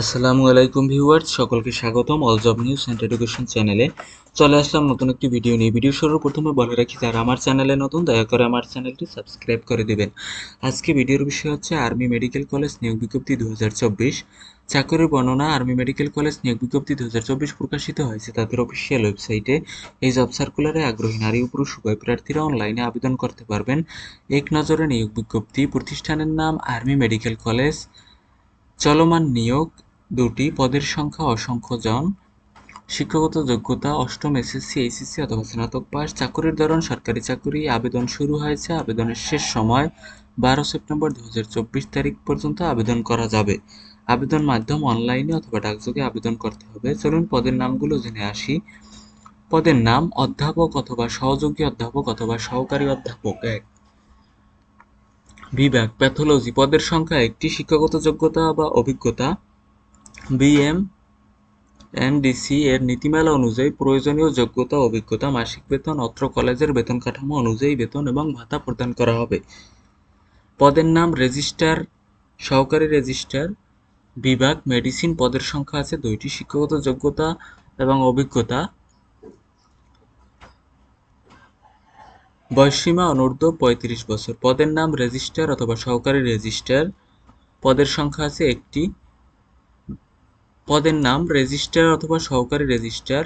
আসসালামু আলাইকুম ভিউয়ার্স, সকলকে স্বাগতম all job news and education চ্যানেলে চলে আসলাম নতুন একটি ভিডিও নিয়ে। ভিডিও শুরুর প্রথমে বলে রাখি, যারা আমার চ্যানেলে নতুন, দয়া করে আমার চ্যানেলটি সাবস্ক্রাইব করে দেবেন। আজকে ভিডিওর বিষয় হচ্ছে আর্মি মেডিকেল কলেজ নিয়োগ বিজ্ঞপ্তি দু চাকরির বর্ণনা আর্মি মেডিকেল কলেজ নিয়োগ বিজ্ঞপ্তি দু হাজার চব্বিশ প্রকাশিত হয়েছে তাদের অফিসিয়াল ওয়েবসাইটে এই জব সার্কুলারে আগ্রহী নারী ও পুরুষ উভয় প্রার্থীরা অনলাইনে আবেদন করতে পারবেন। এক নজরে নিয়োগ বিজ্ঞপ্তি প্রতিষ্ঠানের নাম আর্মি মেডিকেল কলেজ চলমান নিয়োগ দুটি পদের সংখ্যা অসংখ্য জন। শিক্ষাগত যোগ্যতা, অষ্টম এসএসসি, এইচএসসি অথবা স্নাতক পাস চাকরির ধরন, সরকারি চাকরি। আবেদন শুরু হয়েছে, আবেদনের শেষ সময় বারো সেপ্টেম্বর দুই হাজার চব্বিশ তারিখ পর্যন্ত আবেদন করা যাবে। আবেদন মাধ্যম অনলাইনে অথবা ডাকযোগে আবেদন করতে হবে। চলুন পদের নামগুলো জেনে আসি। পদের নাম, অধ্যাপক অথবা সহযোগী অধ্যাপক অথবা সহকারী অধ্যাপক। এক। বিভাগ, প্যাথোলজি। পদের সংখ্যা একটি। শিক্ষাগত যোগ্যতা বা অভিজ্ঞতা বিএম এনডিসি এর নীতিমালা অনুযায়ী প্রয়োজনীয় যোগ্যতা, অভিজ্ঞতা, মাসিক বেতন, অত্র কলেজের বেতন কাঠামো অনুযায়ী বেতন এবং ভাতা প্রদান করা হবে। পদের নাম রেজিস্ট্রার সহকারী রেজিস্ট্রার বিভাগ, মেডিসিন পদের সংখ্যা আছে দুইটি, শিক্ষাগত যোগ্যতা এবং অভিজ্ঞতা। বয়সসীমা অনূর্ধ্ব পঁয়ত্রিশ বছর। পদের নাম রেজিস্ট্রার অথবা সহকারী রেজিস্ট্রার পদের সংখ্যা আছে একটি পদের নাম রেজিস্ট্রার অথবা সহকারী রেজিস্ট্রার